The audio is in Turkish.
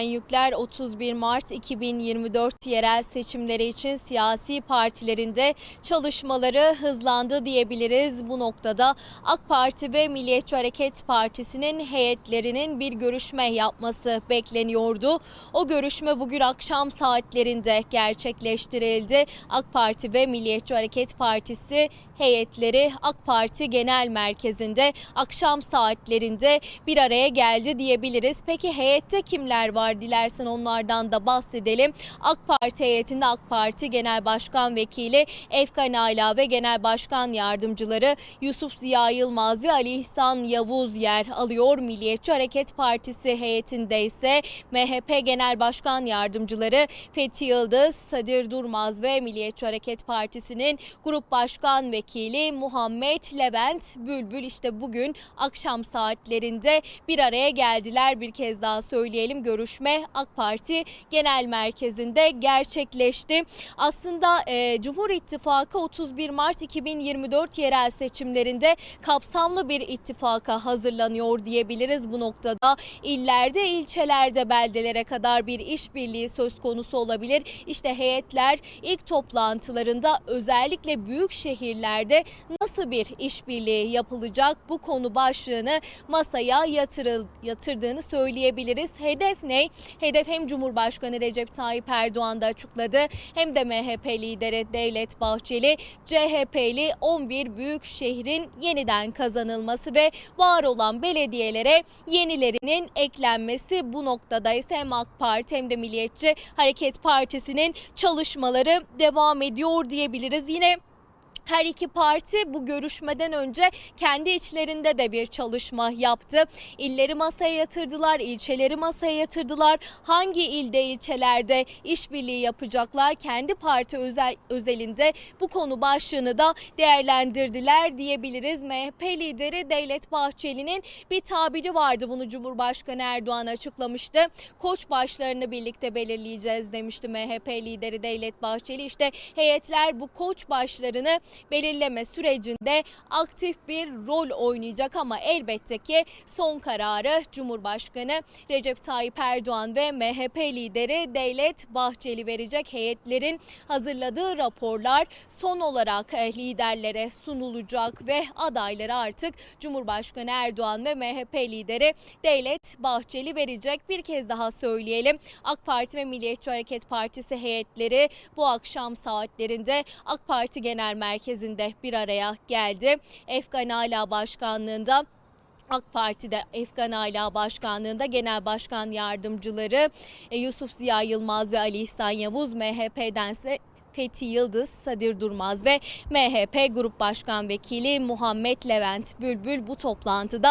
Yükler 31 Mart 2024 yerel seçimleri için siyasi partilerinde çalışmaları hızlandı diyebiliriz. Bu noktada AK Parti ve Milliyetçi Hareket Partisi'nin heyetlerinin bir görüşme yapması bekleniyordu. O görüşme bugün akşam saatlerinde gerçekleştirildi. AK Parti ve Milliyetçi Hareket Partisi heyetleri AK Parti Genel Merkezi'nde akşam saatlerinde bir araya geldi diyebiliriz. Peki heyette kimler var dilersen onlardan da bahsedelim. AK Parti heyetinde AK Parti Genel Başkan Vekili Efkan Ala ve Genel Başkan Yardımcıları Yusuf Ziya Yılmaz ve Ali İhsan Yavuz yer alıyor. Milliyetçi Hareket Partisi heyetinde ise MHP Genel Başkan Yardımcıları Fethi Yıldız, Sadir Durmaz ve Milliyetçi Hareket Partisi'nin Grup Başkan Vekili Muhammed Levent Bülbül işte bugün akşam saatlerinde bir araya geldiler. Bir kez daha söyleyelim görüşme AK Parti Genel Merkezi'nde gerçekleşti. Aslında e, Cumhur İttifakı 31 Mart 2024 yerel seçimlerinde kapsamlı bir ittifaka hazırlanıyor diyebiliriz bu noktada. illerde, ilçelerde, beldelere kadar bir işbirliği söz konusu olabilir. İşte heyetler ilk toplantılarında özellikle büyük şehirlerde nasıl bir işbirliği yapılacak bu konu başlığını masaya yatırıl, yatırdığını söyleyebiliriz. Hedef ne? Hedef hem Cumhurbaşkanı Recep Tayyip Erdoğan da açıkladı hem de MHP lideri Devlet Bahçeli CHP'li 11 büyük şehrin yeniden kazanılması ve var olan belediyelere yenilerinin eklenmesi bu noktada ise hem AK Parti hem de Milliyetçi Hareket Partisi'nin çalışmaları devam ediyor diyebiliriz. Yine her iki parti bu görüşmeden önce kendi içlerinde de bir çalışma yaptı. İlleri masaya yatırdılar, ilçeleri masaya yatırdılar. Hangi ilde, ilçelerde işbirliği yapacaklar? Kendi parti özel, özelinde bu konu başlığını da değerlendirdiler diyebiliriz. MHP lideri Devlet Bahçeli'nin bir tabiri vardı. Bunu Cumhurbaşkanı Erdoğan açıklamıştı. Koç başlarını birlikte belirleyeceğiz demişti MHP lideri Devlet Bahçeli. İşte heyetler bu koç başlarını belirleme sürecinde aktif bir rol oynayacak ama elbette ki son kararı Cumhurbaşkanı Recep Tayyip Erdoğan ve MHP lideri Devlet Bahçeli verecek. Heyetlerin hazırladığı raporlar son olarak eh, liderlere sunulacak ve adayları artık Cumhurbaşkanı Erdoğan ve MHP lideri Devlet Bahçeli verecek. Bir kez daha söyleyelim. AK Parti ve Milliyetçi Hareket Partisi heyetleri bu akşam saatlerinde AK Parti Genel Merkezi'nde bir araya geldi. Efkan Ala Başkanlığında AK Parti'de Efkan Ala Başkanlığında Genel Başkan Yardımcıları e, Yusuf Ziya Yılmaz ve Ali İhsan Yavuz MHP'dense Fethi Yıldız, Sadir Durmaz ve MHP Grup Başkan Vekili Muhammed Levent Bülbül bu toplantıda